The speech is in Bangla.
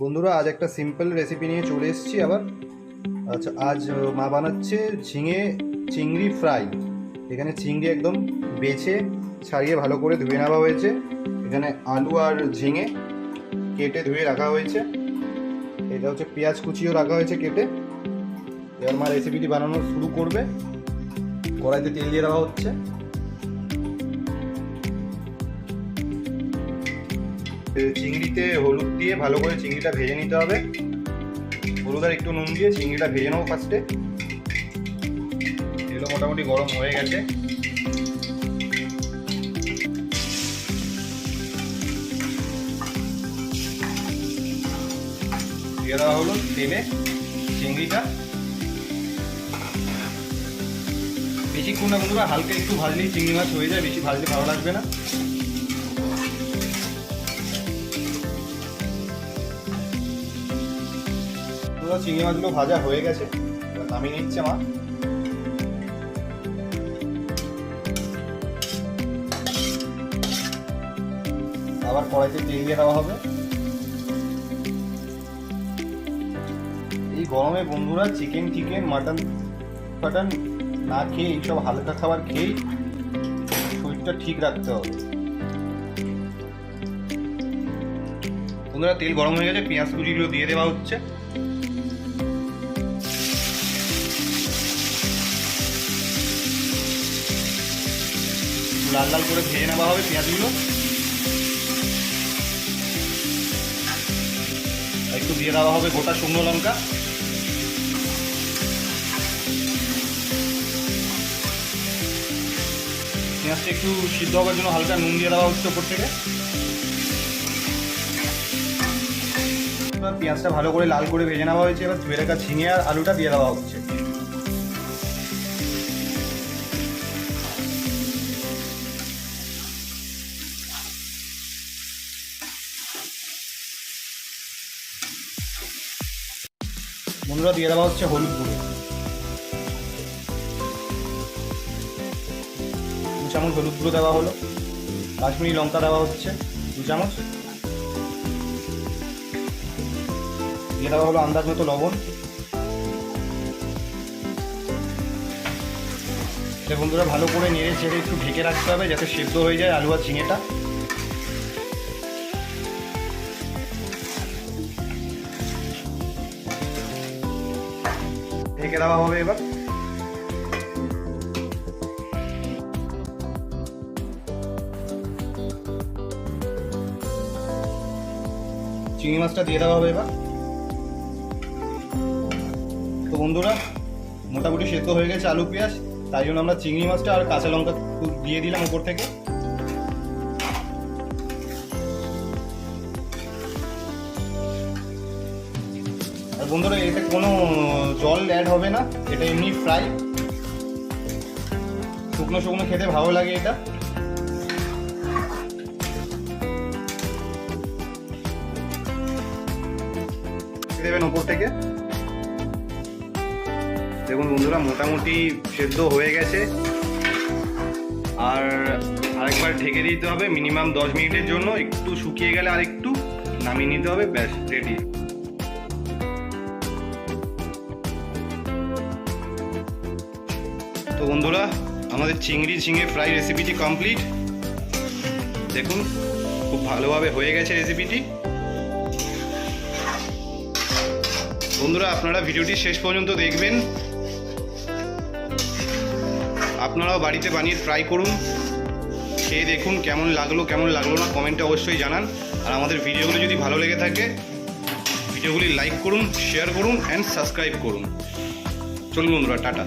বন্ধুরা, আজ একটা সিম্পল রেসিপি নিয়ে চলে এসেছি আবার। আচ্ছা আজ মা বানাচ্ছে ঝিঙে চিংড়ি ফ্রাই এখানে চিংড়ি একদম বেছে ছাড়িয়ে ভালো করে ধুয়ে নেওয়া হয়েছে। এখানে আলু আর ঝিঙে কেটে ধুয়ে রাখা হয়েছে। এটা হচ্ছে পেঁয়াজ কুচিও রাখা হয়েছে কেটে। এবার মা রেসিপিটি বানানো শুরু করবে। কড়াইতে তেল দিয়ে দেওয়া হচ্ছে। চিংড়িতে হলুদ দিয়ে ভালো করে চিংড়িটা ভেজে নিতে হবে। হলুদ আর একটু নুন দিয়ে চিংড়িটা ভেজে নেব ফার্স্টে এগুলো মোটামুটি গরম হয়ে গেছে। দিয়ে দেওয়া হলো তেলে চিংড়িটা। বেশিক্ষণ না বন্ধুরা, হালকা একটু ভাজলেই চিংড়ি মাছ হয়ে যায়, বেশি ভাজলে ভালো লাগবে না। পুরো চিংড়ি মাছগুলো ভাজা হয়ে গেছে। নামিয়ে নিচ্ছে মা। আবার কড়াইতে তেল দিয়ে দেওয়া হবে। এই গরমে বন্ধুরা চিকেন চিকেন, মাটন, ফাটন না খেয়ে এইসব হালকা খাবার খেয়েই শরীরটা ঠিক রাখতে হবে। বন্ধুরা, তেল গরম হয়ে গেছে, পেঁয়াজ কুচিগুলো দিয়ে দেওয়া হচ্ছে। লাল লাল করে ভেজে নেওয়া হবে পেঁয়াজগুলো। একটু দিয়ে দেওয়া হবে গোটা শুকনো লঙ্কা। পেঁয়াজটা একটু সিদ্ধ হওয়ার জন্য হালকা নুন দিয়ে দেওয়া হচ্ছে ওপর থেকে। পেঁয়াজটা ভালো করে লাল করে ভেজে নেওয়া হয়েছে, এবার ধুয়ে রাখা ঝিঙে আর আলুটা দিয়ে দেওয়া হচ্ছে। বন্ধুরা, দিয়ে দেওয়া হচ্ছে হলুদ গুঁড়ো। দু চামচ হলুদ গুঁড়ো দেওয়া হলো। কাশ্মীরি লঙ্কা দেওয়া হচ্ছে, দু চামচ। দিয়ে দেওয়া হলো আন্দাজ মতো লবণ বন্ধুরা, ভালো করে নেড়ে ছেড়ে একটু ঢেকে রাখতে হবে যাতে সেদ্ধ হয়ে যায় আলু আর ঝিঙেটা। ঢেকে দেওয়া হবে এবার। চিংড়ি মাছটা দিয়ে দেওয়া হবে এবার। তো বন্ধুরা, মোটামুটি সেদ্ধ হয়ে গেছে আলু, পেঁয়াজ। তাই জন্য আমরা চিংড়ি মাছটা আর কাঁচা লঙ্কা দিয়ে দিলাম উপর থেকে। বন্ধুরা, এতে কোনো জল অ্যাড হবে না। এটা এমনি ফ্রাই শুকনো শুকনো খেতে ভালো লাগে এটা। দেবেন ওপর থেকে। দেখুন বন্ধুরা, মোটামুটি সেদ্ধ হয়ে গেছে। আর আরেকবার ঢেকে দিতে হবে, মিনিমাম দশ মিনিটের জন্য। একটু শুকিয়ে গেলে আর একটু নামিয়ে নিতে হবে, ব্যাস রেডি তো বন্ধুরা, আমাদের চিংড়ি, ঝিঙে ফ্রাই রেসিপিটি কমপ্লিট দেখুন, খুব ভালোভাবে হয়ে গেছে রেসিপিটি বন্ধুরা, আপনারা ভিডিওটি শেষ পর্যন্ত দেখবেন। আপনারাও বাড়িতে বানিয়ে ট্রাই করুন। খেয়ে দেখুন কেমন লাগল কেমন লাগল না কমেন্টে অবশ্যই জানান। আর আমাদের ভিডিওগুলো যদি ভালো লেগে থাকে, ভিডিওগুলি লাইক করুন শেয়ার করুন অ্যান্ড সাবস্ক্রাইব করুন। চলুন বন্ধুরা, টাটা।